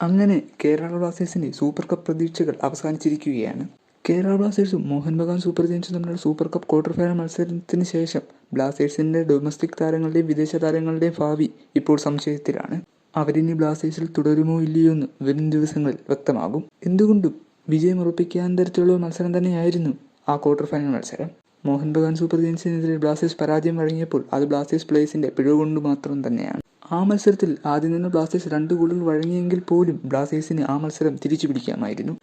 അങ്ങനെ കേരള ബ്ലാസ്റ്റേഴ്സിന്റെ super cup പ്രതീക്ഷകൾ അവസാനിച്ചിരിക്കുകയാണ്. കേരള ബ്ലാസ്റ്റേഴ്സും മോഹൻ ബഗാൻ സൂപ്പർ ജയൻസും തമ്മിലുള്ള സൂപ്പർ കപ്പ് ക്വാർട്ടർ ഫൈനൽ മത്സരത്തിന് ശേഷം ബ്ലാസ്റ്റേഴ്സിന്റെ ഡൊമസ്റ്റിക് താരങ്ങളുടെയും വിദേശ താരങ്ങളുടെയും ഭാവി ഇപ്പോൾ സംശയത്തിലാണ്. അവരിനി ബ്ലാസ്റ്റേഴ്സിൽ തുടരുമോ ഇല്ലയോ എന്ന് വരും ദിവസങ്ങളിൽ വ്യക്തമാകും. എന്തുകൊണ്ടും വിജയം ഉറപ്പിക്കാൻ തരത്തിലുള്ള മത്സരം തന്നെയായിരുന്നു ആ ക്വാർട്ടർ ഫൈനൽ മത്സരം. മോഹൻ ബഗാൻ സൂപ്പർ ജയൻസിനെതിരെ ബ്ലാസ്റ്റേഴ്സ് പരാജയം വഴങ്ങിയപ്പോൾ അത് ബ്ലാസ്റ്റേഴ്സ് പ്ലേസിന്റെ പിഴവ് കൊണ്ട് മാത്രം തന്നെയാണ്. ആ മത്സരത്തിൽ ആദ്യം നിന്ന് ബ്ലാസ്റ്റേഴ്സ് രണ്ട് ഗോളുകൾ വഴങ്ങിയെങ്കിൽ പോലും ബ്ലാസ്റ്റേഴ്സിന് ആ മത്സരം തിരിച്ചു പിടിക്കാമായിരുന്നു.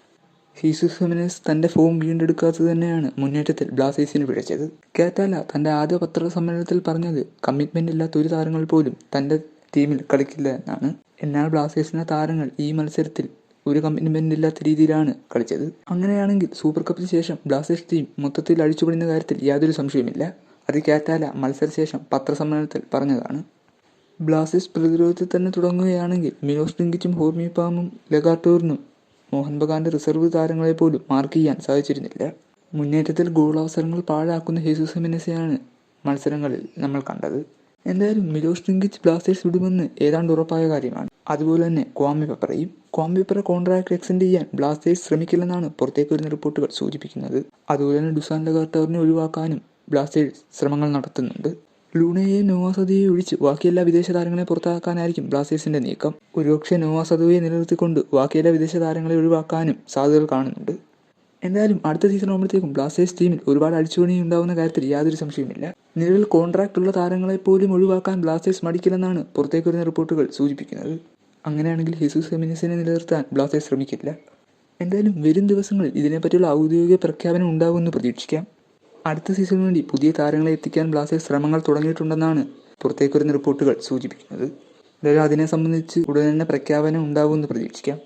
ഹീസസ് ഹെമിനസ് തന്റെ ഫോം വീണ്ടെടുക്കാത്തത് തന്നെയാണ് മുന്നേറ്റത്തിൽ ബ്ലാസ്റ്റേഴ്സിന് പിഴച്ചത്. കേറ്റാല തന്റെ ആദ്യ പത്ര സമ്മേളനത്തിൽ പറഞ്ഞത് കമ്മിറ്റ്മെന്റ് ഇല്ലാത്ത ഒരു താരങ്ങൾ പോലും തന്റെ ടീമിൽ കളിക്കില്ല എന്നാണ്. എന്നാൽ ബ്ലാസ്റ്റേഴ്സിന്റെ താരങ്ങൾ ഈ മത്സരത്തിൽ ഒരു കമ്മിറ്റ്മെന്റ് ഇല്ലാത്ത രീതിയിലാണ് കളിച്ചത്. അങ്ങനെയാണെങ്കിൽ സൂപ്പർ കപ്പിന് ശേഷം ബ്ലാസ്റ്റേഴ്സ് ടീം മൊത്തത്തിൽ അഴിച്ചുപണിയുന്ന കാര്യത്തിൽ യാതൊരു സംശയവുമില്ല. അത് കേറ്റാല മത്സരശേഷം പത്രസമ്മേളനത്തിൽ പറഞ്ഞതാണ്. ബ്ലാസ്റ്റേഴ്സ് പ്രതിരോധത്തിൽ തന്നെ തുടങ്ങുകയാണെങ്കിൽ മിനോസ് ഡിങ്കിച്ചും ഹോർമിപാമും ലഗാട്ടൂറിനും മോഹൻ ബഗാന്റെ റിസർവ് താരങ്ങളെ പോലും മാർക്ക് ചെയ്യാൻ സാധിച്ചിരുന്നില്ല. മുന്നേറ്റത്തിൽ ഗോൾ അവസരങ്ങൾ പാഴാക്കുന്ന ഹേസൂസ് ഹെമിനസെയാണ് മത്സരങ്ങളിൽ നമ്മൾ കണ്ടത്. എന്തായാലും മിലോസ് ഡിങ്കിച്ച് ബ്ലാസ്റ്റേഴ്സ് വിടുമെന്ന് ഏതാണ്ട് ഉറപ്പായ കാര്യമാണ്. അതുപോലെ തന്നെ ക്വാമി പെപ്പറയും ക്വാമി പെപ്പറ കോൺട്രാക്ട് എക്സ്റ്റെൻഡ് ചെയ്യാൻ ബ്ലാസ്റ്റേഴ്സ് ശ്രമിക്കില്ലെന്നാണ് പുറത്തേക്ക് വരുന്ന റിപ്പോർട്ടുകൾ സൂചിപ്പിക്കുന്നത്. അതുപോലെ തന്നെ ഡുസാൻ ലഗാർട്ടറിനെ ഒഴിവാക്കാനും ബ്ലാസ്റ്റേഴ്സ് ശ്രമങ്ങൾ നടത്തുന്നുണ്ട്. ലൂണയെയും നോവാസദയെ ഒഴിച്ച് ബാക്കിയെല്ലാ വിദേശ താരങ്ങളെ പുറത്താക്കാനായിരിക്കും ബ്ലാസ്റ്റേഴ്സിന്റെ നീക്കം. ഒരുപക്ഷെ നോവാസദയെ നിലനിർത്തിക്കൊണ്ട് ബാക്കിയെല്ലാ വിദേശ താരങ്ങളെ ഒഴിവാക്കാനും സാധ്യതകൾ കാണുന്നുണ്ട്. എന്തായാലും അടുത്ത സീസൺ ആകുമ്പോഴത്തേക്കും ബ്ലാസ്റ്റേഴ്സ് ടീമിൽ ഒരുപാട് അടിച്ചുപണി ഉണ്ടാവുന്ന കാര്യത്തിൽ യാതൊരു സംശയമില്ല നിലവിൽ കോൺട്രാക്ട് ഉള്ള താരങ്ങളെ പോലും ഒഴിവാക്കാൻ ബ്ലാസ്റ്റേഴ്സ് മടിക്കില്ലെന്നാണ് പുറത്തേക്ക് വരുന്ന റിപ്പോർട്ടുകൾ സൂചിപ്പിക്കുന്നത്. അങ്ങനെയാണെങ്കിൽ ഹിസൂസ് ഹെമിനസിനെ നിലനിർത്താൻ ബ്ലാസ്റ്റേഴ്സ് ശ്രമിക്കില്ല. എന്തായാലും വരും ദിവസങ്ങളിൽ ഇതിനെപ്പറ്റിയുള്ള ഔദ്യോഗിക പ്രഖ്യാപനം ഉണ്ടാകുമെന്ന് പ്രതീക്ഷിക്കാം. അടുത്ത സീസണിന് വേണ്ടി പുതിയ താരങ്ങളെ എത്തിക്കാൻ ബ്ലാസ്റ്റേഴ്സ് ശ്രമങ്ങൾ തുടങ്ങിയിട്ടുണ്ടെന്നാണ് പുറത്തേക്ക് വരുന്ന റിപ്പോർട്ടുകൾ സൂചിപ്പിക്കുന്നത്. അതിനെ സംബന്ധിച്ച് ഉടൻ തന്നെ പ്രഖ്യാപനം ഉണ്ടാകുമെന്ന് പ്രതീക്ഷിക്കാം.